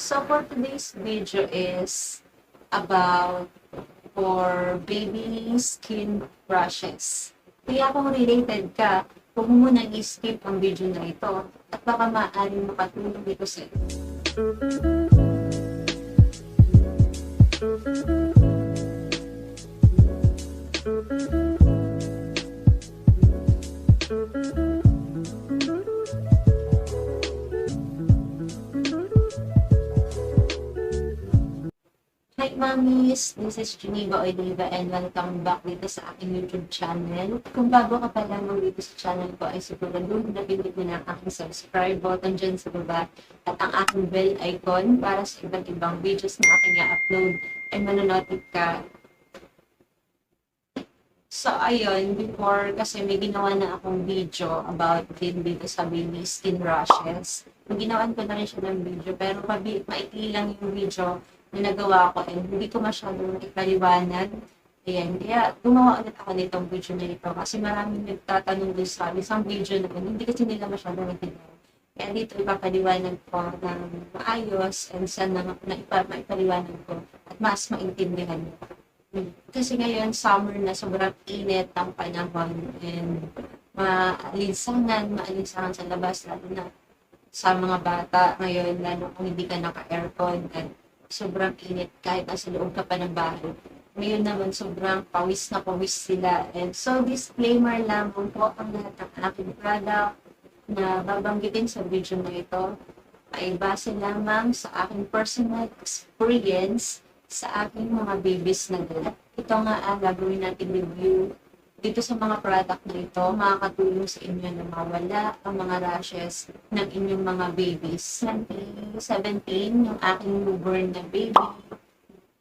So for today's video is about for baby skin rashes. Kaya kung related ka, huwag mo munang i-skip ang video na ito at baka maaaring makatulong ito sa iyo. Mommies! This is Geneva Oliva and welcome back dito sa aking YouTube channel. Kung bago ka pa lamang dito sa channel ko ay siguraduhin na pinit mo na ang aking subscribe button dyan sa baba at ang aking bell icon para sa iba't ibang videos na aking i-upload ay manonotif ka. So ayun, before kasi may ginawa na akong video about din dito sa baby skin rashes. Ginawan ko na rin siya ng video pero maikli lang yung video na nagawa ko and hindi ko masyadong ipaliwanag. Ayan, kaya gumawa ulit ako nitong video na ito kasi maraming nagtatanong doon sa isang video na yun, hindi kasi nila masyadong natindihan. Kaya dito ipapaliwanag ko ng maayos and sana na, na ipa, maipaliwanag ko at mas maintindihan. Hmm. Kasi ngayon, summer na, sobrang init ang panahon and maalinsangan, maalinsangan sa labas, lalo na sa mga bata ngayon, lalo kung hindi ka naka-aircon at sobrang init kahit nasa loob ka pa ng bahay. Ngayon naman sobrang pawis na pawis sila. And so disclaimer lamang po ang lahat ng aking product na babanggitin sa video na ito ay base lamang sa aking personal experience sa aking mga babies na dala. Ito nga ang gagawin natin review dito sa mga product na ito, makakatulong sa inyo na mawala ang mga rashes ng inyong mga babies. 2017, yung aking newborn na baby,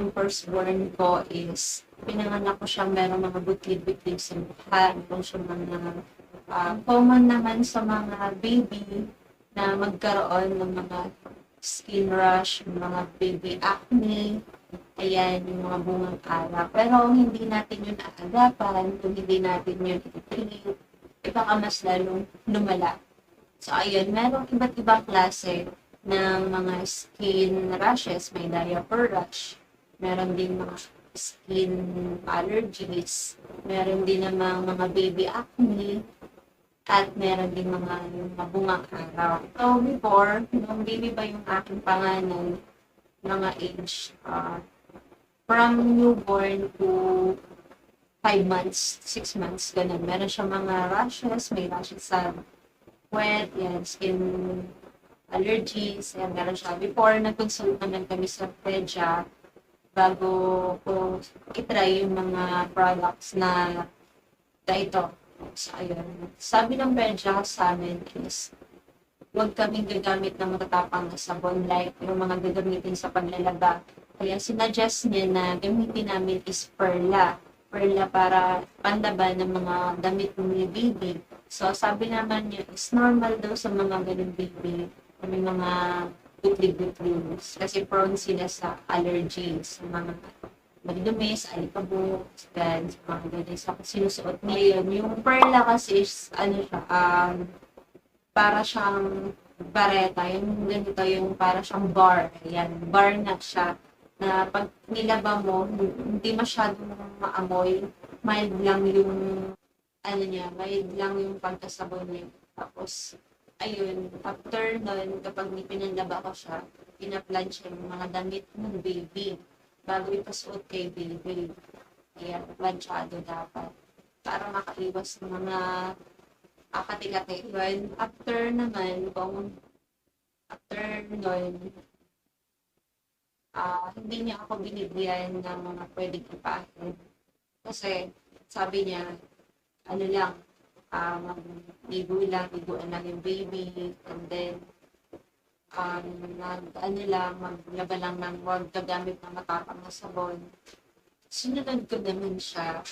yung firstborn ko is, pinanganak ko siya meron mga butlid-butlid sa mukha, meron siya mga ah, common naman sa mga baby na magkaroon ng mga skin rash, mga baby acne, Ayan, yung mga bungang araw. Pero hindi natin yun aagapan, kung hindi natin yun i-treat, eh baka mas lalong lumala. So, ayun, merong iba't ibang klase ng mga skin rashes. May diaper rash, meron din mga skin allergies, meron din namang mga baby acne, at meron din mga, yung mga bungang araw. So, before, nung baby ba yung aking pangalan, mga age uh, from newborn to 5 months, 6 months, ganun. Meron siya mga rashes, may rashes sa wet, yan, skin allergies, yan, meron siya. Before, nag-consult naman kami sa Pedia bago ko itry yung mga products na na ito. So, ayun. Sabi ng Pedia sa amin is, huwag kaming gagamit ng matatapang na sabon like yung mga gagamitin sa panlalaba. Kaya sinuggest niya na gamitin namin is perla. Perla para panlaban ng mga damit ng baby. So sabi naman niya is normal daw sa mga ganun baby. May mga butlig-butlig. Kasi prone sila sa allergies. Sa mga magdumi, sa alikabok, gan, sa mga ganun. Sa sinusuot niya yun. Yung perla kasi is, ano siya, um, para siyang bareta, yung ganito yung para siyang bar. Ayan, bar na siya na pag nilaba mo, hindi masyadong maamoy. Mild lang yung, ano niya, mild lang yung pagkasabon niya. Tapos, ayun, after nun, kapag may pinanlaba ko siya, pinaplansya yung mga damit ng baby bago ipasuot kay baby. Kaya, plansyado dapat para makaiwas sa mga akati-kati. Well, after naman, kung after nun, ah hindi niya ako binibigyan ng mga pwedeng ipahin. Kasi, sabi niya, ano lang, ah magligo lang, liguan lang yung baby, and then, um, nag, ano lang, maglaba lang ng huwag gagamit ng matapang na sabon. Sinunod ko naman siya.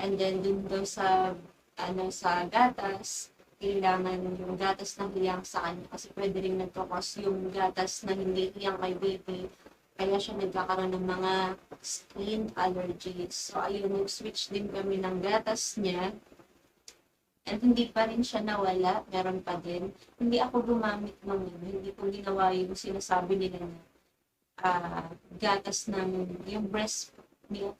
And then, dun daw sa, ano, sa gatas, kailangan yung gatas na hiyang sa kanya kasi pwede rin nagkakos yung gatas na hindi hiyang kay baby kaya siya nagkakaroon ng mga skin allergies. So, ayun, nag-switch din kami ng gatas niya. And hindi pa rin siya nawala, meron pa din. Hindi ako gumamit ng ano, hindi ko ginawa yung sinasabi nila na ah, gatas ng yung breast milk.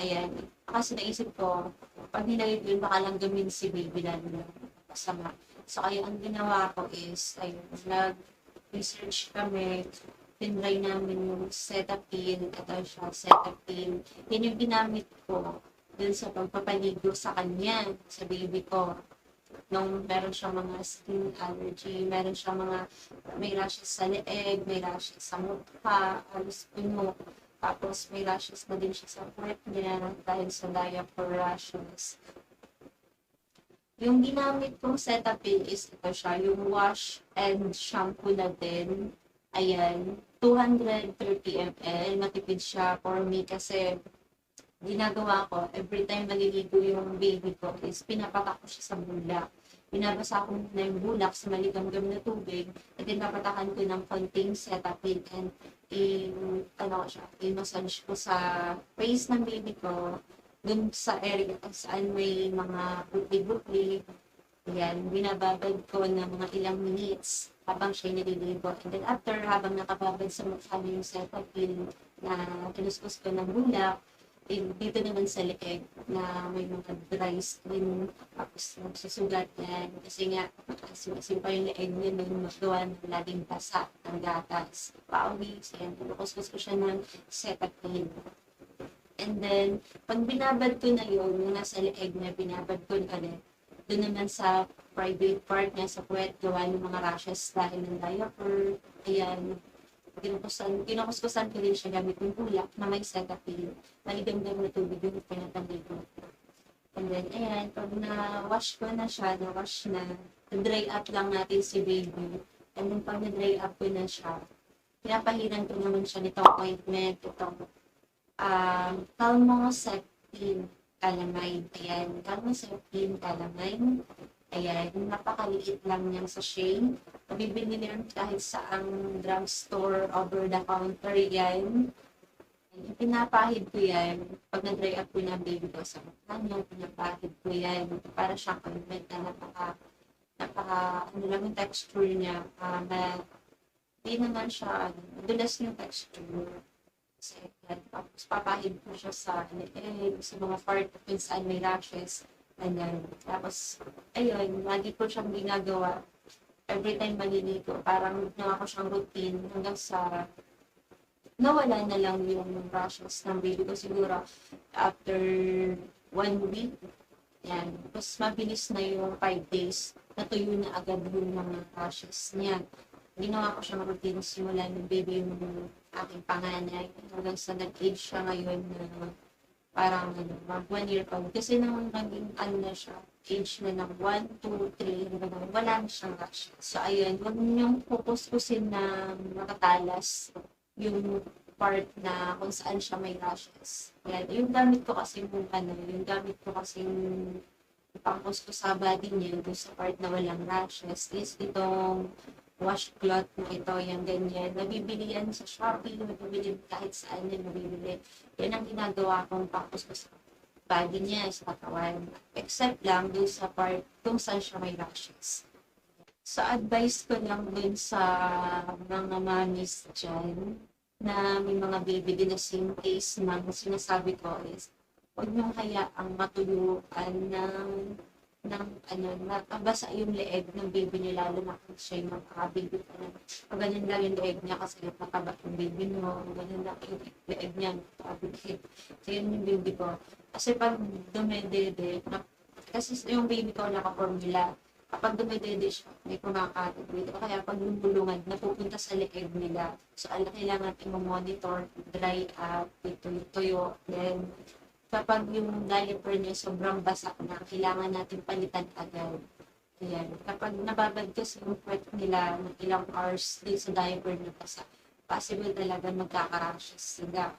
Ayan. Kasi naisip ko, pag nilagay yun, baka lang gamin si baby lalo na masama. So, kaya ang ginawa ko is, ayun, nag-research kami, tinry namin yung Cetaphil, ito siya, Cetaphil. Yan yung ginamit ko dun sa pagpapaligo sa kanya, sa baby ko. Nung meron siya mga skin allergy, meron siya mga, may rashes sa leeg, may rashes sa mukha, alis puno. Tapos may rashes na din siya sa puwet niya dahil sa diaper rashes. Yung ginamit kong Cetaphil is ito siya, yung wash and shampoo na din. Ayan, 230 ml. Matipid siya for me kasi ginagawa ko, every time maliligo yung baby ko is pinapatak ko siya sa bulak. Binabasa ko na yung bulak sa maligamgam na tubig at then papatakan ko ng konting Cetaphil and i, ano siya, i-massage ko sa face ng baby ko dun sa area kung saan may mga bukli-bukli. Yan, binababad ko ng mga ilang minutes habang siya naliligo. And then after, habang nakababad sa mukha yung Cetaphil na kinuskus ko ng bulak, dito naman sa leeg na may mga dry skin tapos nagsusugat yan. Kasi nga asimasin pa yung leeg niya nung magawa ng laging basa ng gatas. Pawis yan pinukuskus ko siya ng Cetaphil and then pag binabad ko na yun yung nasa leeg niya binabad ko ulit. Doon naman sa private part niya sa puwet gawa ng mga rashes dahil ng diaper. Ayan kinukusan, kinukuskusan ko din siya gamit ng bulak na may Cetaphil. Maligam-gam na tubig yung pinataligo. And then, ayan, pag na-wash ko na siya, na-wash na, dry up lang natin si baby. And then, pag na-dry up ko na siya, pinapahiran ko naman siya nitong ointment, itong um, Calmoseptin calamine. Ayan, Calmoseptin calamine. Ayan, napakaliit lang niyang sachet. Mabibili niyo yan kahit saang drugstore, over the counter yan. Pinapahid ko yan. Pag na-dry up ko na baby ko sa niya, pinapahid ko yan. Para siyang ointment na napaka, napaka, ano lang yung texture niya. Uh, na, hindi naman siya, ano, madulas yung texture. Kasi, tapos papahid ko siya sa leeg, sa mga part kung saan may rashes. Then, tapos, ayun, lagi ko siyang ginagawa every time maliligo. Parang ginawa ko siyang routine hanggang sa nawala na lang yung rashes ng baby ko siguro after one week. Yan. Tapos mabilis na yung five days. Natuyo na agad yung mga rashes niya. Ginawa ko siyang routine simula ng baby yung aking panganay hanggang sa nag-age siya ngayon na parang mag one year old. Kasi nung naging ano na siya, age na ng 1, 2, 3, hanggang wala na siyang rash. So, ayun, huwag niyong pupuspusin na makatalas yung part na kung saan siya may rashes. Yan. Yung gamit ko kasi yung ano, yung gamit ko kasi pangkus ko sa body niya, sa part na walang rashes, is itong washcloth na ito, yung ganyan. Nabibili yan sa Shopee, nabibili kahit saan yan nabibili. Yan ang ginagawa kong pangkus ko sa body niya, sa katawan. Except lang dun sa part kung saan siya may rashes. So, advice ko lang dun sa mga mamis dyan na may mga baby din na same case ng sinasabi ko is huwag niyong hayaang matuyuan ng ng ano, nakabasa yung leeg ng baby niya lalo na kung siya yung magkakababy pa na pag ganyan lang yung leeg niya kasi nakaba yung baby mo, ganyan lang yung leeg niya nakabigit. So yun yung baby ko. Kasi pag dumedede, na, kasi yung baby ko naka-formula, kapag dumedede siya, may kumakalat dito. Kaya pag lumulungan, napupunta sa leeg nila. So, ala, kailangan i-monitor, dry up, ito, tuyo, then kapag yung diaper niya sobrang basa na, kailangan natin palitan agad. Ayan. Kapag nababad kasi yung puwet nila ng ilang hours din sa diaper na basa, possible talaga magkaka-rashes sila.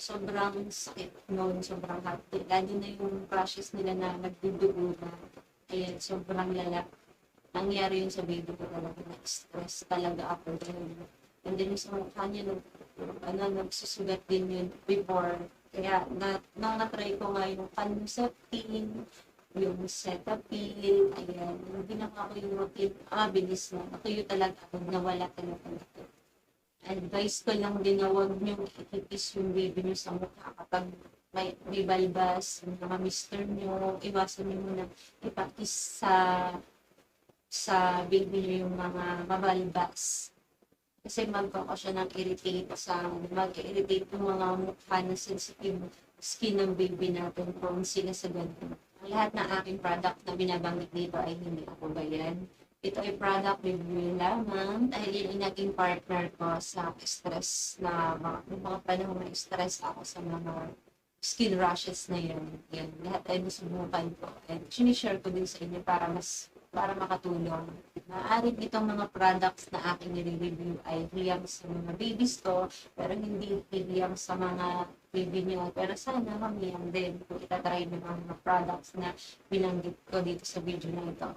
Sobrang sakit noon, sobrang hati. Lalo na yung rashes nila na nagdudugo na. Ayan, sobrang lala. Nangyari yun sa baby ko talaga. Na-stress talaga ako. And then sa mukha niya, ano, nagsusugat din yun before kaya, na, nung na-try ko nga yung panseptin, yung Cetaphil, ayan, yung ginawa ko yung routine, ah, bilis na, natuyo talaga, pag nawala talaga ito. Advice ko lang din na huwag niyong ikipis yung baby niyo sa mukha kapag may, may yung mga mister niyo, iwasan niyo muna ipakis sa sa baby niyo yung mga mabalbas. Kasi magkako siya ng irritate sa, mag-irritate yung mga mukha na sensitive skin ng baby natin kung sila sa ganun. Ang lahat ng aking product na binabanggit dito ay hindi ako bayan. Ito ay product review lamang dahil yun ang naging partner ko sa stress na mga, yung mga panahon na stress ako sa mga skin rashes na yun. Yan, lahat ay nasubukan ko. And sinishare ko din sa inyo para mas para makatulong. Maaaring itong mga products na aking nire-review ay hiyang sa mga babies to, pero hindi hiyang sa mga baby nyo. Pero sana mamiyang din kung itatry ang mga products na binanggit ko dito sa video na ito.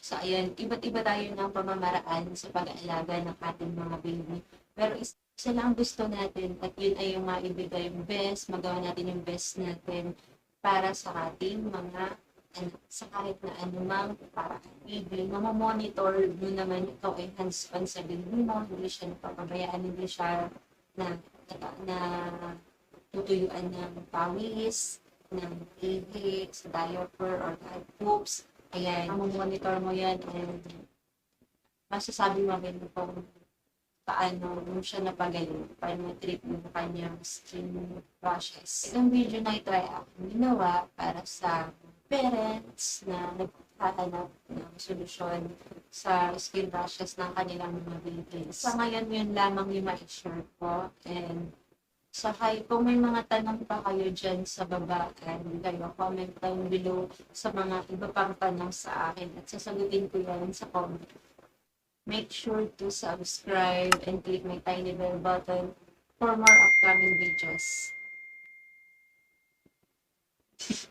So, ayan, iba't iba tayo ng pamamaraan sa pag-aalaga ng ating mga baby. Pero is- isa lang ang gusto natin at yun ay yung maibigay yung best, magawa natin yung best natin para sa ating mga sa kahit na anumang paraan. Ibig, mamamonitor mo naman ito ay hands-on sa baby mo, hindi siya napapabayaan, hindi siya na, na, na tutuyuan ng pawis, ng ihi, sa diaper, or kahit poops. Ayan, mamamonitor mo yan and masasabi mo rin kung paano mo siya napagaling, paano trip yung kanyang skin rashes. Itong video na ito ay aking ginawa para sa parents na naghahanap ng solusyon sa skill brushes ng kanilang mga babies. Sa ngayon, yun lamang yung ma-share ko. And Saka kung may mga tanong pa kayo dyan sa baba, and kayo comment down below sa mga iba pang tanong sa akin at sasagutin ko yan sa comment. Make sure to subscribe and click my tiny bell button for more upcoming videos.